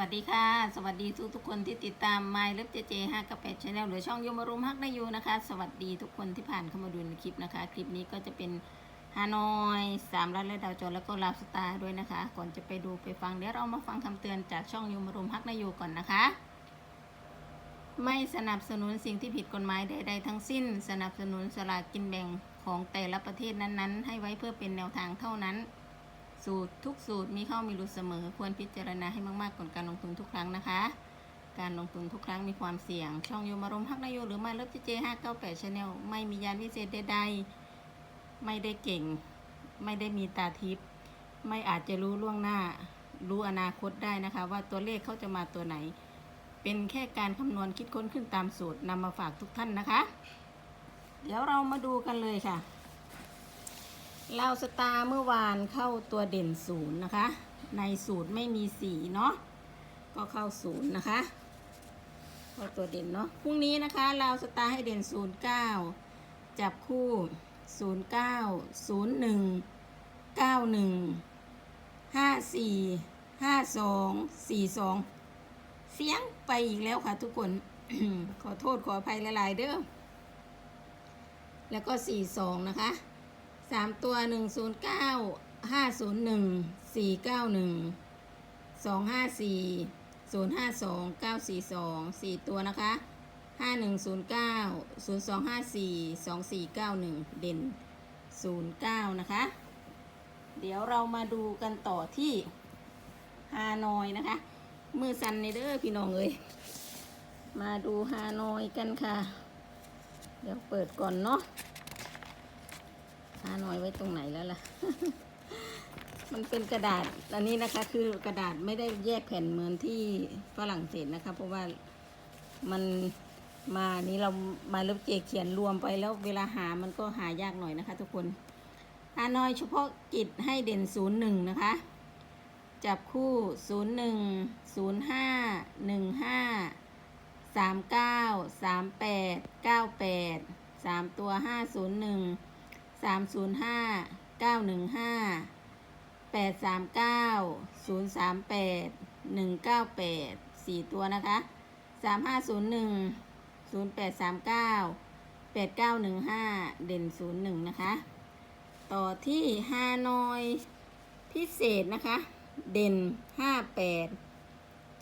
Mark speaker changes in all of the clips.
Speaker 1: วัสดีค่ะ สวัสดีทุกทุกๆคนที่ติดตาม My l o v e JJ 5กับ8 Channel หรือช่องยมรุมฮักนายูนะคะ สวัสดีทุกคนที่ผ่านเข้ามาดูในคลิปนะคะ คลิปนี้ก็จะเป็นฮานอยสามรัฐและดาวโจนแล้วก็ลาวสตาร์ด้วยนะคะ ก่อนจะไปดูไปฟังเดี๋ยวเรามาฟังคำเตือนจากช่องยมรุมฮักนายูก่อนนะคะ ไม่สนับสนุนสิ่งที่ผิดกฎหมายใด ๆ ทั้งสิ้น สนับสนุนสลากกินแบ่งของแต่ละประเทศนั้นๆ ให้ไว้เพื่อเป็นแนวทางเท่านั้น สูตรทุกสูตรมีเข้ามีหลุดเสมอ ควรพิจารณาให้มากๆก่อนการลงทุนทุกครั้งนะคะ การลงทุนทุกครั้งมีความเสี่ยง ช่องโยมารมฮักนายโยหรือมาเลิฟเจห้าเก้าแปดชาแนลไม่มียานวิเศษใดๆ ไม่ได้เก่ง ไม่ได้มีตาทิพย์ไม่อาจจะรู้ล่วงหน้า รู้อนาคตได้นะคะ ว่าตัวเลขเขาจะมาตัวไหน เป็นแค่การคำนวณคิดค้นขึ้นตามสูตรนำมาฝากทุกท่านนะคะ เดี๋ยวเรามาดูกันเลยค่ะ ลาวสตาเมื่อวานเข้าตัวเด่นศูนย์นะคะ ในสูตรไม่มีสีเนาะก็เข้าศูนย์นะคะเข้าตัวเด่นเนาะพรุ่งนี้นะคะลาวสตาให้เด่นศูนย์เก้าจับคู่ศูนย์เก้าศูนย์หนึ่งเก้าหนึ่งห้าสี่ห้าสองสี่สองเสียงไปอีกแล้วค่ะทุกคน ขอโทษขออภัยหลายๆเด้อแล้วก็สี่สองนะคะ สามตัวหนึ่งศูนย์เก้าห้าศูนย์หนึ่งสี่เก้าหนึ่งสองห้าสี่ศูนย์ห้าสองเก้าสี่สองสี่ตัวนะคะห้าหนึ่งศูนย์เก้าศูนย์สองห้าสี่สองสี่เก้าหนึ่งเด่นศูนย์เก้านะคะ เดี๋ยวเรามาดูกันต่อที่ฮานอยนะคะ มือสันในเด้อพี่น้องเอ้ยมาดูฮานอยกันค่ะ เดี๋ยวเปิดก่อนเนาะ หาน่อยไว้ตรงไหนแล้วล่ะ มันเป็นกระดาษ อันนี้นะคะ คือกระดาษไม่ได้แยกแผ่นเหมือนที่ฝรั่งเศสนะคะ เพราะว่ามันมานี้เรามาเลิฟเจเขียนรวมไปแล้วเวลาหามันก็หายากหน่อยนะคะ ทุกคนฮานอยเฉพาะกิจให้เด่นศูนย์หนึ่งนะคะ จับคู่ศูนย์หนึ่งศูนย์ห้าหนึ่งห้าสามเก้าสามแปดเก้าแปดสามตัวห้าศูนย์หนึ่ง สามศูนย์ห้าเก้าหนึ่งห้าแปดสามเก้าศูนย์สามแปดหนึ่งเก้าแปดสี่ตัวนะคะสามห้าศูนย์หนึ่งศูนย์แปดสามเก้าแปดเก้าหนึ่งห้าเด่นศูนย์หนึ่งนะคะ ต่อที่ฮานอยพิเศษนะคะ เด่นห้าแปด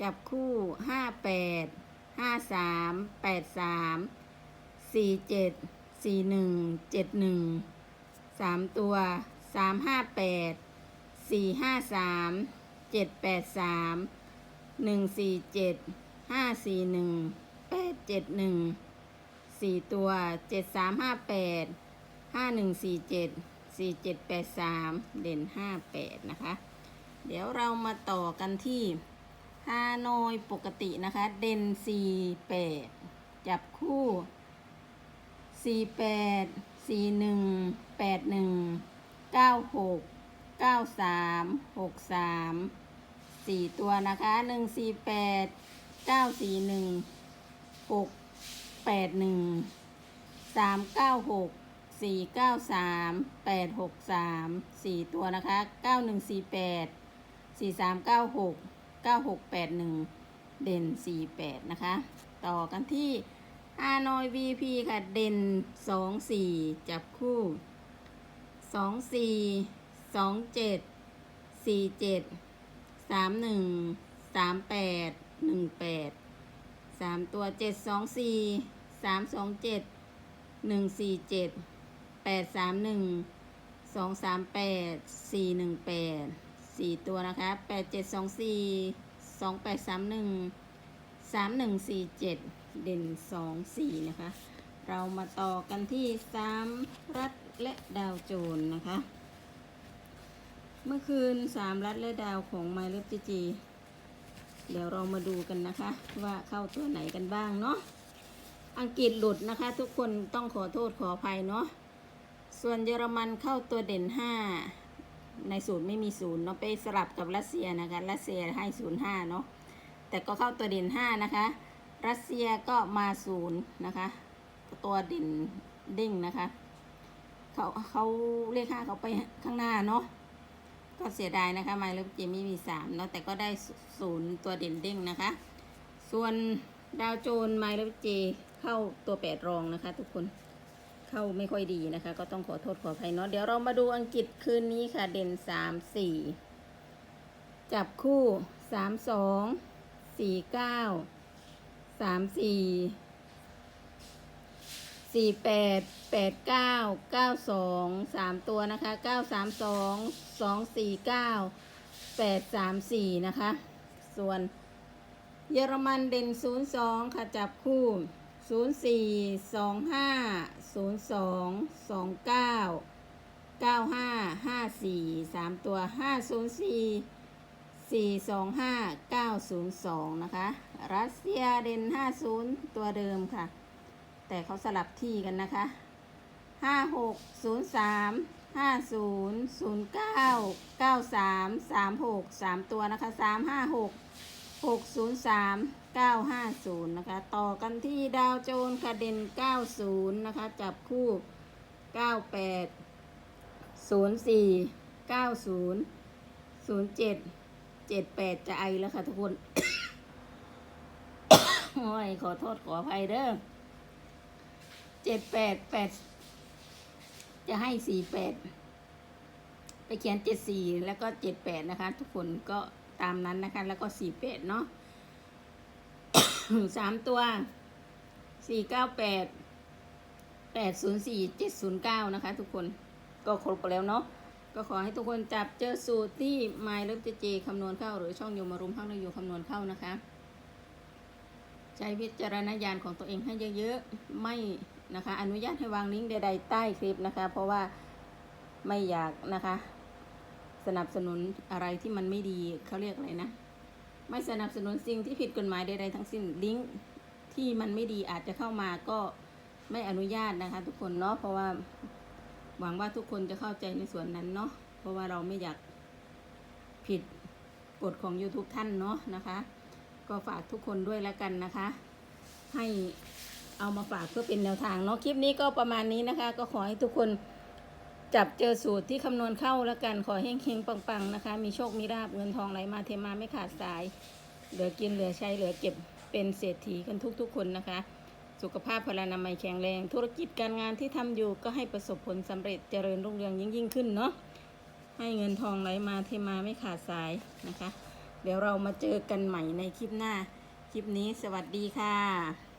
Speaker 1: จับคู่ห้าแปดห้าสามแปดสามสี่เจ็ดสี่หนึ่งเจ็ดหนึ่ง สามตัวสามห้าแปดสี่ห้าสามเจ็ดแปดสามหนึ่งสี่เจ็ดห้าสี่หนึ่งแปดเจ็ดหนึ่งสี่ตัวเจ็ดสามห้าแปดห้าหนึ่งสี่เจ็ดสี่เจ็ดแปดสามเด่นห้าแปดนะคะ เดี๋ยวเรามาต่อกันที่ฮานอยปกตินะคะ เด่นสี่แปดจับคู่สี่แปด สี่หนึ่งแปดหนึ่งเก้าหกเก้าสามหกสามสี่ตัวนะคะหนึ่งสี่แปดเก้าสี่หนึ่งหกแปดหนึ่งสามเก้าหกสี่เก้าสามแปดหกสามสี่ตัวนะคะเก้าหนึ่งสี่แปดสี่สามเก้าหกเก้าหกแปดหนึ่งเด่นสี่แปดนะคะ ต่อกันที่ ฮานอย VP ค่ะ เด่นสองสี่จับคู่สองสี่สองเจ็ดสี่เจ็ดสามหนึ่งสามแปดหนึ่งแปดสามตัวเจ็ดสองสี่สามสองเจ็ดหนึ่งสี่เจ็ดแปดสามหนึ่งสองสามแปดสี่หนึ่งแปดสี่ตัวนะคะแปดเจ็ดสองสี่สองแปดสามหนึ่ง สามหนึ่งสี่เจ็ดเด่นสองสี่นะคะ เรามาต่อกันที่สามรัฐและดาวโจนนะคะ เมื่อคืนสามรัฐและดาวของไมล์เลฟจีจีเดี๋ยวเรามาดูกันนะคะ ว่าเข้าตัวไหนกันบ้างเนาะอังกฤษหลุดนะคะ ทุกคนต้องขอโทษขออภัยเนาะส่วนเยอรมันเข้าตัวเด่นห้าในศูนย์ไม่มีศูนย์เนาะไปสลับกับรัสเซียนะคะ รัสเซียให้ศูนย์ห้าเนาะ แต่ก็เข้าตัวเด่นห้านะคะ รัสเซียก็มาศูนย์นะคะ ตัวเด่นดิ่งนะคะเขาเขาเลขห้าเขาไปข้างหน้าเนาะก็เสียดายนะคะไมล์เลิฟเจมี่มีสามเนาะแต่ก็ได้ศูนย์ตัวเด่นเด้งนะคะ ส่วนดาวโจนไมล์เลิฟเจเข้าตัวแปดรองนะคะ ทุกคนเข้าไม่ค่อยดีนะคะ ก็ต้องขอโทษขออภัยเนาะเดี๋ยวเรามาดูอังกฤษคืนนี้ค่ะ เด่นสามสี่จับคู่สามสอง สี่เก้าสามสี่สี่แปดแปดเก้าเก้าสองสามตัวนะคะเก้าสามสองสองสี่เก้าแปดสามสี่นะคะ ส่วนเยอรมันเด่นศูนย์สองค่ะจับคู่ศูนย์สี่สองห้าศูนย์สองสองเก้าเก้าห้าห้าสี่สามตัวห้าศูนย์สี่ 425902 นะคะ รัสเซียเด่น50 ตัวเดิมค่ะ แต่เขาสลับที่กันนะคะ 56 03 50 09 93 36 3 ตัวนะคะ 356 603 950 นะคะ ต่อกันที่ดาวโจนค่ะเด่น 90 นะคะ จับคู่ 98 04 90 07 เจ็ดแปดจะไอแล้วค่ะทุกคน โอ้ย ขอโทษขออภัยเด้อเจ็ดแปดแปดจะให้สี่แปดไปเขียนเจ็ดสี่แล้วก็เจ็ดแปดนะคะ ทุกคนก็ตามนั้นนะคะ แล้วก็สี่แปดเนาะสามตัวสี่เก้าแปดแปดศูนย์สี่เจ็ดศูนย์เก้านะคะ ทุกคนก็ครบแล้วเนาะ ก็ขอให้ทุกคนจับเจอสูตรที่ My เลิฟเจเจคำนวณเข้า หรือช่องโยมารุมข้างนโยคำนวณเข้านะคะ ใช้วิจารณญาณของตัวเองให้เยอะๆ ไม่นะคะ อนุญาตให้วางลิงก์ใดๆ ใต้คลิปนะคะ เพราะว่าไม่อยากนะคะ สนับสนุนอะไรที่มันไม่ดีเขาเรียกอะไรนะ ไม่สนับสนุนสิ่งที่ผิดกฎหมายใดๆทั้งสิ้นลิงก์ที่มันไม่ดีอาจจะเข้ามาก็ไม่อนุญาตนะคะ ทุกคนเนาะเพราะว่า หวังว่าทุกคนจะเข้าใจในส่วนนั้นเนาะเพราะว่าเราไม่อยากผิดกฎของ YouTube ท่านเนาะนะคะ ก็ฝากทุกคนด้วยแล้วกันนะคะ ให้เอามาฝากเพื่อเป็นแนวทางเนาะคลิปนี้ก็ประมาณนี้นะคะ ก็ขอให้ทุกคนจับเจอสูตรที่คำนวณเข้าแล้วกันขอเฮงเฮงๆปังๆนะคะ มีโชคมีราบเงินทองไหลมาเทมาไม่ขาดสาย เหลือกินเหลือใช้เหลือเก็บเป็นเศรษฐีกันทุกๆคนนะคะ สุขภาพพลานามัยแข็งแรง ธุรกิจการงานที่ทำอยู่ก็ให้ประสบผลสำเร็จเจริญรุ่งเรืองยิ่งยิ่งขึ้นเนาะให้เงินทองไหลมาเทมาไม่ขาดสายนะคะ เดี๋ยวเรามาเจอกันใหม่ในคลิปหน้า คลิปนี้สวัสดีค่ะ